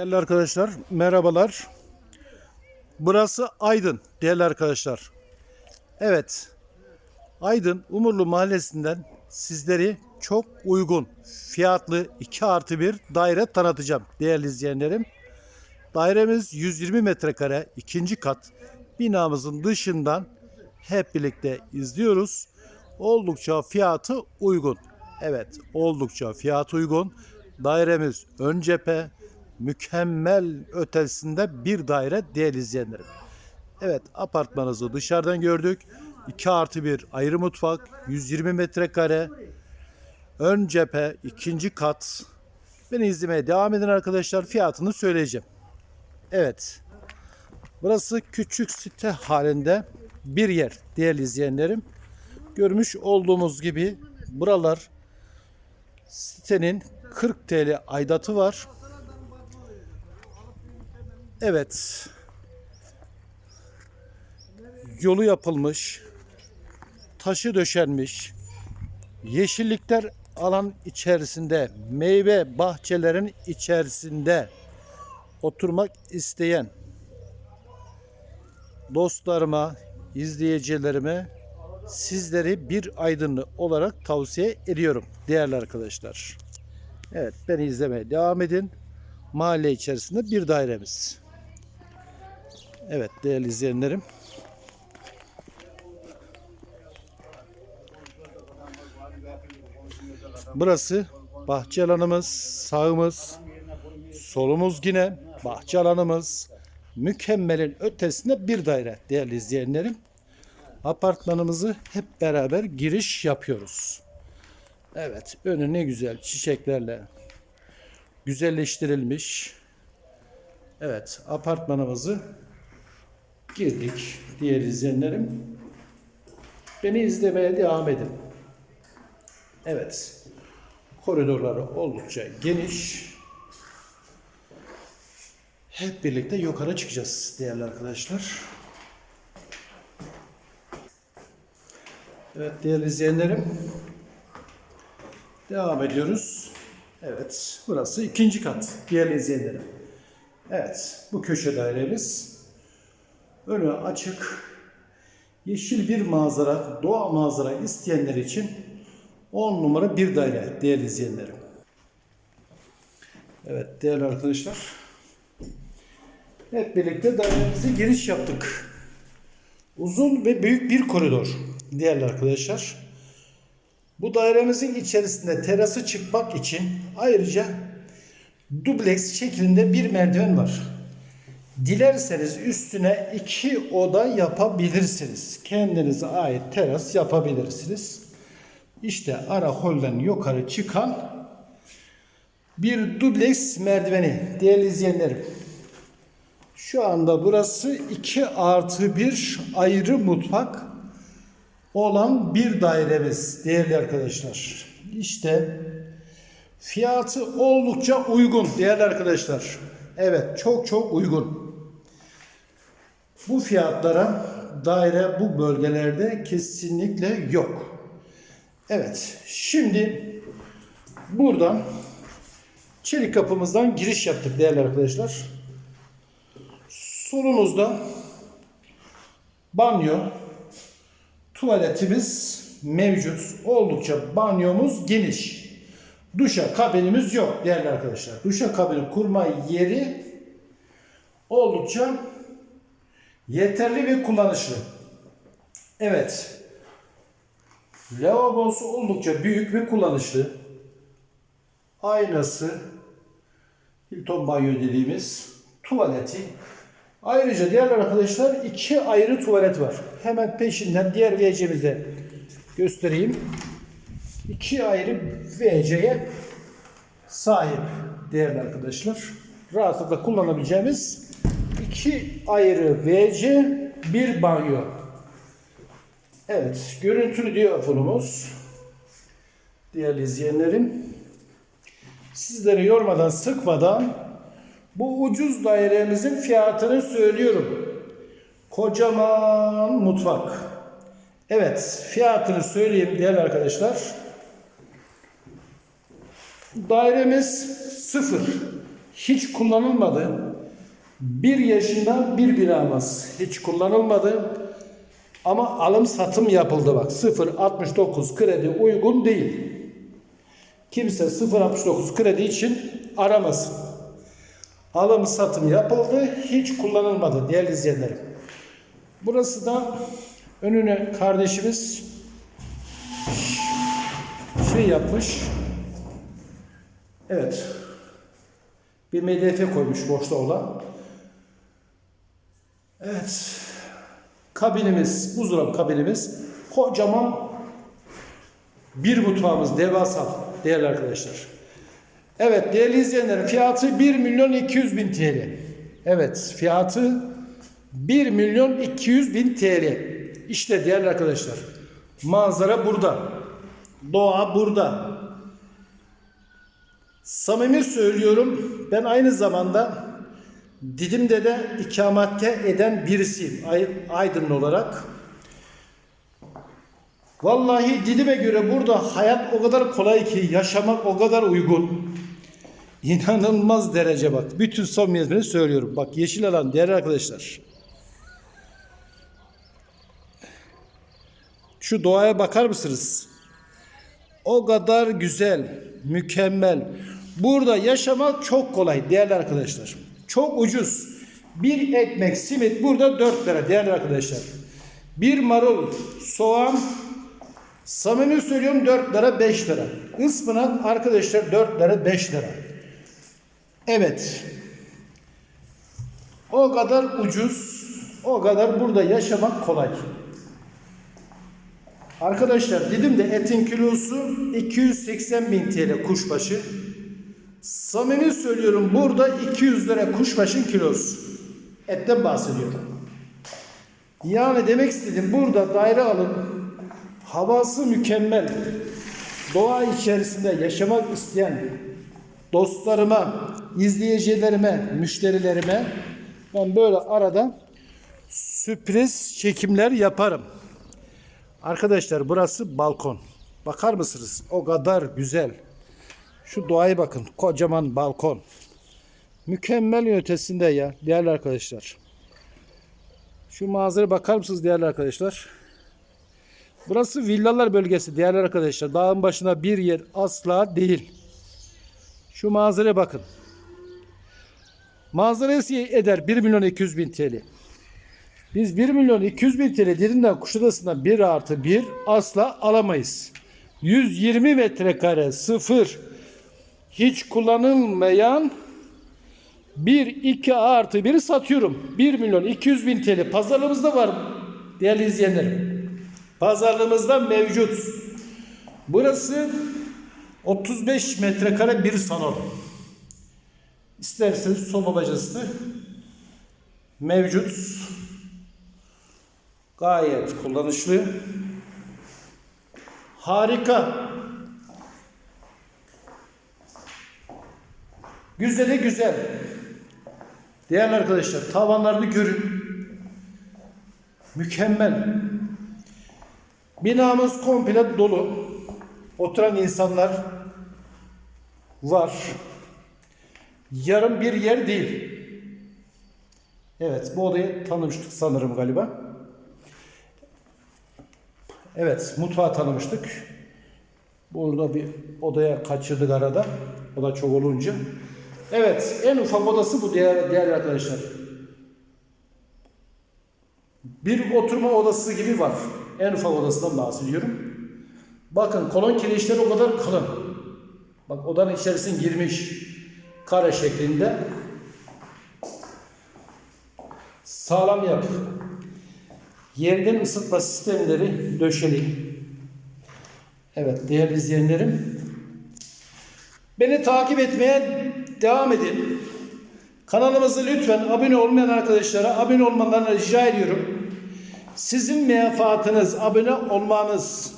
Değerli arkadaşlar, merhabalar. Burası Aydın değerli arkadaşlar. Evet, Aydın Umurlu Mahallesi'nden sizleri çok uygun fiyatlı 2 artı 1 daire tanıtacağım değerli izleyenlerim. Dairemiz 120 metrekare ikinci kat binamızın dışından hep birlikte izliyoruz. Oldukça fiyatı uygun. Evet oldukça fiyat uygun. Dairemiz ön cephe mükemmel ötesinde bir daire değerli izleyenlerim. Evet apartmanınızı dışarıdan gördük. 2 artı 1 ayrı mutfak 120 metrekare ön cephe ikinci kat. Beni izlemeye devam edin arkadaşlar. Fiyatını söyleyeceğim. Evet. Burası küçük site halinde bir yer değerli izleyenlerim. Görmüş olduğumuz gibi buralar sitenin 40 TL aidatı var. Evet. Yolu yapılmış. Taşı döşenmiş. Yeşillikler alan içerisinde, meyve bahçelerin içerisinde oturmak isteyen dostlarıma, izleyicilerime sizleri bir aydınlı olarak tavsiye ediyorum değerli arkadaşlar. Evet beni izlemeye devam edin. Mahalle içerisinde bir dairemiz. Evet değerli izleyenlerim. Burası bahçe alanımız, sağımız, solumuz yine bahçe alanımız. Mükemmelin ötesinde bir daire değerli izleyenlerim. Apartmanımızı hep beraber giriş yapıyoruz. Evet önü ne güzel çiçeklerle güzelleştirilmiş. Evet apartmanımızı girdik diğer izleyenlerim. Beni izlemeye devam edin. Evet. Koridorları oldukça geniş. Hep birlikte yukarı çıkacağız değerli arkadaşlar. Evet değerli izleyenlerim. Devam ediyoruz. Evet burası ikinci kat değerli izleyenlerim. Evet bu köşe dairemiz. Önü açık. Yeşil bir manzara, doğa manzara isteyenler için 10 numara bir daire değerli izleyenlerim. Evet değerli arkadaşlar. Hep birlikte dairemize giriş yaptık. Uzun ve büyük bir koridor değerli arkadaşlar. Bu dairemizin içerisinde terası çıkmak için ayrıca dubleks şeklinde bir merdiven var. Dilerseniz üstüne iki oda yapabilirsiniz. Kendinize ait teras yapabilirsiniz. İşte ara holden yukarı çıkan bir dubleks merdiveni değerli izleyenlerim. Şu anda burası 2 artı 1 ayrı mutfak olan bir dairemiz değerli arkadaşlar. İşte fiyatı oldukça uygun değerli arkadaşlar. Evet çok çok uygun. Bu fiyatlara daire bu bölgelerde kesinlikle yok. Evet şimdi buradan çelik kapımızdan giriş yaptık değerli arkadaşlar. Solumuzda banyo, tuvaletimiz mevcut. Oldukça banyomuz geniş. Duşa kabinimiz yok değerli arkadaşlar. Duşa kabini kurma yeri oldukça yeterli ve kullanışlı. Evet. Lavabosu oldukça büyük ve kullanışlı. Aynası, Hilton banyo dediğimiz tuvaleti. Ayrıca diğer arkadaşlar iki ayrı tuvalet var. Hemen peşinden diğer WC'mizde göstereyim. İki ayrı WC'ye sahip değerli arkadaşlar. Rahatlıkla kullanabileceğimiz iki ayrı WC, bir banyo. Evet, görüntülü diyafonumuz. Değerli izleyenlerim, sizleri yormadan, sıkmadan bu ucuz dairemizin fiyatını söylüyorum. Kocaman mutfak. Evet, fiyatını söyleyeyim değerli arkadaşlar. Dairemiz sıfır. Hiç kullanılmadı. Bir yaşında bir binamız. Hiç kullanılmadı. Ama alım satım yapıldı bak. 0.69 kredi uygun değil. Kimse 0.69 kredi için aramasın. Alım satım yapıldı. Hiç kullanılmadı değerli izleyenlerim. Burası da önüne kardeşimiz şey yapmış. Evet. Bir MDF koymuş boşta olan. Evet. Kabinimiz, buzdolabı kabinimiz kocaman bir mutfağımız devasa değerli arkadaşlar. Evet değerli izleyenlerim fiyatı 1 milyon 200 bin TL. Evet fiyatı 1 milyon 200 bin TL. İşte değerli arkadaşlar manzara burada. Doğa burada. Samimi söylüyorum ben aynı zamanda Didim'de de ikametgah eden birisiyim Ay- Aydınlı olarak. Vallahi Didim'e göre burada hayat o kadar kolay ki yaşamak o kadar uygun. İnanılmaz derece bak. Bütün samimiyetimle söylüyorum. Bak yeşil alan değerli arkadaşlar. Şu doğaya bakar mısınız? O kadar güzel, mükemmel. Burada yaşamak çok kolay değerli arkadaşlar. Çok ucuz. Bir ekmek simit burada 4 lira değerli arkadaşlar. Bir marul, soğan, samimi söylüyorum 4 lira 5 lira. Ispanak arkadaşlar 4 lira 5 lira. Evet. O kadar ucuz, o kadar burada yaşamak kolay. Arkadaşlar dedim de etin kilosu 280 bin TL kuşbaşı. Samimi söylüyorum burada 200 lira kuşbaşın kilosu. Etten bahsediyorum. Yani demek istedim burada daire alın. Havası mükemmel. Doğa içerisinde yaşamak isteyen dostlarıma, izleyicilerime, müşterilerime ben böyle arada sürpriz çekimler yaparım. Arkadaşlar burası balkon. Bakar mısınız? O kadar güzel. Şu doğaya bakın. Kocaman balkon. Mükemmel ötesinde ya değerli arkadaşlar. Şu manzaraya bakar mısınız değerli arkadaşlar? Burası villalar bölgesi değerli arkadaşlar. Dağın başına bir yer asla değil. Şu manzaraya bakın. Manzarası eder 1 milyon 200 bin TL. Biz 1 milyon 200 bin TL Didim'den Kuşadası'ndan 1 artı 1 asla alamayız. 120 metrekare sıfır hiç kullanılmayan 1 2 artı 1'i satıyorum. 1 milyon 200 bin TL pazarlığımızda var değerli izleyenlerim. Pazarlığımızda mevcut. Burası 35 metrekare bir salon. İsterseniz soba bacası mevcut. Gayet kullanışlı. Harika. Güzeli güzel. Değerli arkadaşlar tavanlarını görün. Mükemmel. Binamız komple dolu. Oturan insanlar var. Yarım bir yer değil. Evet bu odayı tanımıştık sanırım galiba. Evet mutfağı tanımıştık. Burada bir odaya kaçırdık arada. O da çok olunca. Evet en ufak odası bu değerli, değerli arkadaşlar. Bir oturma odası gibi var. En ufak odasından bahsediyorum. Bakın kolon kirişleri o kadar kalın. Bak odanın içerisine girmiş kare şeklinde. Sağlam yapı. Yerden ısıtma sistemleri döşeli. Evet değerli izleyenlerim. Beni takip etmeye devam edin. Kanalımızı lütfen abone olmayan arkadaşlara abone olmalarını rica ediyorum. Sizin menfaatınız, abone olmanız.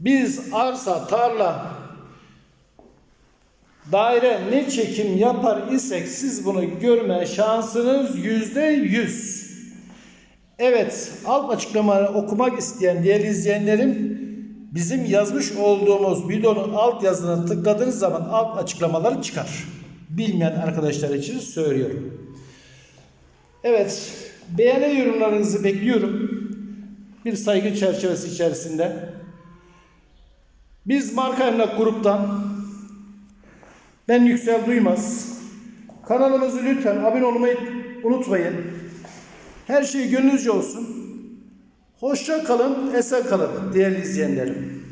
Biz arsa, tarla, daire ne çekim yapar isek siz bunu görme şansınız yüzde yüz. Evet, alt açıklamaları okumak isteyen değerli izleyenlerim bizim yazmış olduğumuz videonun alt yazısına tıkladığınız zaman alt açıklamaları çıkar. bilmeyen arkadaşlar için söylüyorum. Evet, beğeni yorumlarınızı bekliyorum. Bir saygı çerçevesi içerisinde. Biz Marka Emlak Grup'tan ben Yüksel Duymaz. Kanalımızı lütfen abone olmayı unutmayın. Her şey gönlünüzce olsun. Hoşça kalın, esen kalın değerli izleyenlerim.